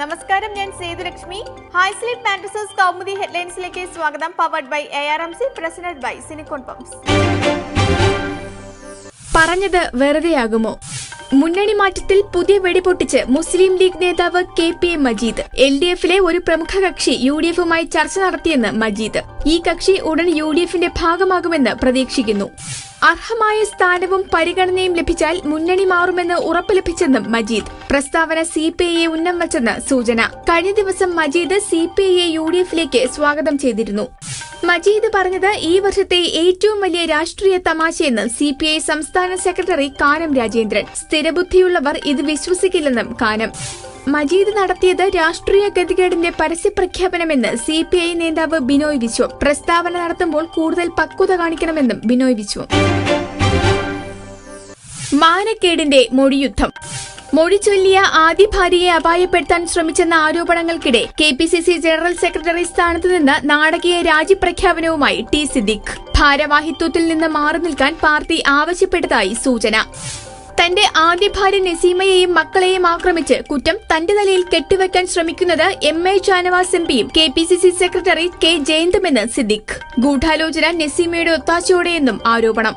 നമസ്കാരം ഞാൻ Sethulakshmi. High sleep mattresses Kaumudi ഹെഡ്ലൈൻസിലേക്ക് സ്വാഗതം powered by A R M C president by silicon pumps പറഞ്ഞത് വെറുതെയാകുമോ? മുന്നണി മാറ്റത്തിൽ പുതിയ വെടിപൊട്ടിച്ച് മുസ്ലിം ലീഗ് നേതാവ് K P A Majeed. L D എഫിലെ ഒരു പ്രമുഖ കക്ഷി യു ഡി എഫുമായി ചർച്ച നടത്തിയെന്ന് മജീദ്. ഈ കക്ഷി ഉടൻ യു ഡി എഫിന്റെ ഭാഗമാകുമെന്ന് പ്രതീക്ഷിക്കുന്നു. അർഹമായ സ്ഥാനവും പരിഗണനയും ലഭിച്ചാൽ മുന്നണി മാറുമെന്ന് ഉറപ്പ് ലഭിച്ചെന്നും മജീദ്. പ്രസ്താവന സി പി ഐയെ ഉന്നം വച്ചെന്ന് സൂചന. കഴിഞ്ഞ ദിവസം മജീദ് സി പി ഐയെ യു ഡി എഫിലേക്ക് സ്വാഗതം ചെയ്തിരുന്നു. മജീദ് പറഞ്ഞത് ഈ വർഷത്തെ ഏറ്റവും വലിയ രാഷ്ട്രീയ തമാശയെന്ന് സി പി ഐ സംസ്ഥാന സെക്രട്ടറി കാനം രാജേന്ദ്രൻ. സ്ഥിരബുദ്ധിയുള്ളവർ ഇത് വിശ്വസിക്കില്ലെന്നും കാനം. മജീദ് നടത്തിയത് രാഷ്ട്രീയ ഗതികേടിന്റെ പരസ്യപ്രഖ്യാപനമെന്ന് സി പി ഐ നേതാവ് ബിനോയ് വിശ്വം. പ്രസ്താവന നടത്തുമ്പോൾ കൂടുതൽ പക്വത കാണിക്കണമെന്നും ബിനോയ് വിശ്വം. മാനക്കേടിന്റെ മൊഴിയുദ്ധം. മൊഴി ചൊല്ലിയ ആദ്യ ഭാര്യയെ അപായപ്പെടുത്താൻ ശ്രമിച്ചെന്ന ആരോപണങ്ങൾക്കിടെ K P C C general secretary സ്ഥാനത്ത് നിന്ന് നാടകീയ രാജിപ്രഖ്യാപനവുമായി ടി സിദ്ദിഖ്. ഭാരവാഹിത്വത്തിൽ നിന്ന് മാറി നിൽക്കാൻ പാർട്ടി ആവശ്യപ്പെട്ടതായി സൂചന. തന്റെ ആദ്യ ഭാര്യ നസീമയെയും മക്കളെയും ആക്രമിച്ച് കുറ്റം തന്റെ തലയിൽ കെട്ടിവെക്കാൻ ശ്രമിക്കുന്നത് എം എ ഷാനവാസ് എം പിയും K P C C secretary K ജയന്തുമെന്ന് Siddique. ഗൂഢാലോചന നസീമയുടെ ഒത്താശയോടെയെന്നും ആരോപണം.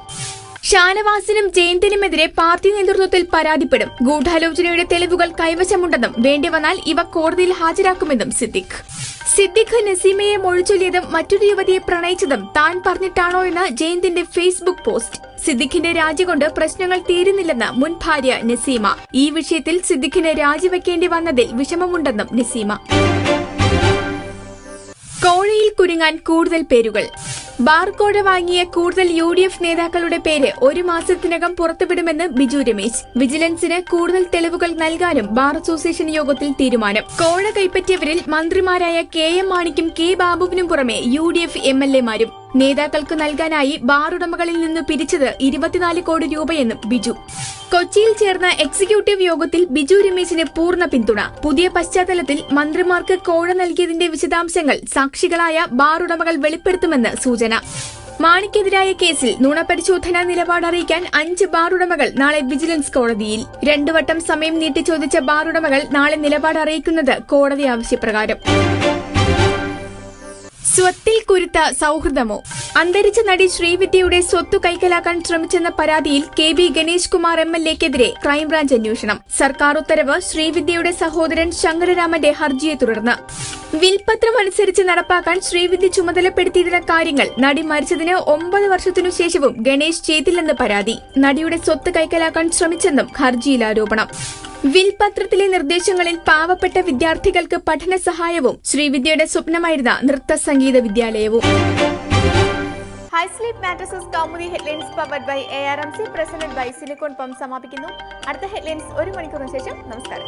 ഷാനവാസിനും ജയന്തിനുമെതിരെ പാർട്ടി നേതൃത്വത്തിൽ പരാതിപ്പെടും. ഗൂഢാലോചനയുടെ തെളിവുകൾ കൈവശമുണ്ടെന്നും വേണ്ടിവന്നാൽ ഇവ കോടതിയിൽ ഹാജരാക്കുമെന്നും സിദ്ദിഖ്. സിദ്ദിഖ് നസീമയെ മൊഴിച്ചൊല്ലിയതും മറ്റൊരു യുവതിയെ പ്രണയിച്ചതും താൻ പറഞ്ഞിട്ടാണോ എന്ന് ജയന്തിന്റെ ഫേസ്ബുക്ക് പോസ്റ്റ്. സിദ്ദിഖിന്റെ രാജി കൊണ്ട് പ്രശ്നങ്ങൾ തീരുന്നില്ലെന്ന് മുൻ ഭാര്യ നസീമ. ഈ വിഷയത്തിൽ സിദ്ദിഖിന് രാജിവെക്കേണ്ടി വന്നതിൽ വിഷമമുണ്ടെന്നും നസീമ. കുരുങ്ങാൻ കൂടുതൽ പേരുകൾ. ബാർകോഡ് വാങ്ങിയ കൂടുതൽ യു ഡി എഫ് നേതാക്കളുടെ പേര് ഒരു മാസത്തിനകം പുറത്തുവിടുമെന്ന് ബിജു രമേശ്. വിജിലൻസിന് കൂടുതൽ തെളിവുകൾ നൽകാനും ബാർ അസോസിയേഷൻ യോഗത്തിൽ തീരുമാനം. കോഴ കൈപ്പറ്റിയവരിൽ മന്ത്രിമാരായ കെ എം മാണിക്കും കെ ബാബുവിനും പുറമെ U D F M L എമാരും നേതാക്കൾക്ക് നൽകാനായി ബാർ ഉടമകളിൽ നിന്ന് പിരിച്ചത് ഇരുപത്തിനാല് കോടി രൂപയെന്നും ബിജു. കൊച്ചിയിൽ ചേർന്ന എക്സിക്യൂട്ടീവ് യോഗത്തിൽ ബിജു രമേശിന് പൂർണ പിന്തുണ. പുതിയ പശ്ചാത്തലത്തിൽ മന്ത്രിമാർക്ക് കോഴ നൽകിയതിന്റെ വിശദാംശങ്ങൾ സാക്ഷികളായ ബാർ ഉടമകൾ വെളിപ്പെടുത്തുമെന്ന് സൂചന. മാണിക്കെതിരായ കേസിൽ നുണപരിശോധനാ നിലപാട് അറിയിക്കാൻ അഞ്ച് ബാർ ഉടമകൾ നാളെ വിജിലൻസ് കോടതിയിൽ. രണ്ടുവട്ടം സമയം നീട്ടി ചോദിച്ച ബാർ ഉടമകൾ നാളെ നിലപാട് അറിയിക്കുന്നത് കോടതി ആവശ്യപ്രകാരം. സ്വത്തിൽ കുരുത്ത സൗഹൃദമോ? അന്തരിച്ച നടി ശ്രീവിദ്യയുടെ സ്വത്ത് കൈക്കലാക്കാൻ ശ്രമിച്ചെന്ന പരാതിയിൽ K B Ganesh Kumar M L എക്കെതിരെ crime branch അന്വേഷണം. സർക്കാർ ഉത്തരവ് ശ്രീവിദ്യയുടെ സഹോദരൻ ശങ്കരരാമന്റെ ഹർജിയെ തുടർന്ന്. വിൽപത്രം അനുസരിച്ച് നടപ്പാക്കാൻ ശ്രീവിദ്യ ചുമതലപ്പെടുത്തിയിരുന്ന കാര്യങ്ങൾ നടി മരിച്ചതിന് ഒമ്പത് വർഷത്തിനു ശേഷവും ഗണേഷ് ചെയ്തില്ലെന്ന് പരാതി. നടിയുടെ സ്വത്ത് കൈക്കലാക്കാൻ ശ്രമിച്ചെന്നും ഹർജിയിൽ ആരോപണം വിൽപത്രത്തിലെ നിർദ്ദേശങ്ങളിൽ പാവപ്പെട്ട വിദ്യാർത്ഥികൾക്ക് പഠന സഹായവും ശ്രീവിദ്യയുടെ സ്വപ്നമായിരുന്ന നൃത്ത സംഗീത വിദ്യാലയവും. High sleep mattresses Kaumudi headlines powered by A R M C president by silicon pump സമാപിക്കുന്നു. അടുത്ത ഹെഡ്ലൈൻസ് ഒരു മണിക്കൂറിന് ശേഷം നമസ്കാരം.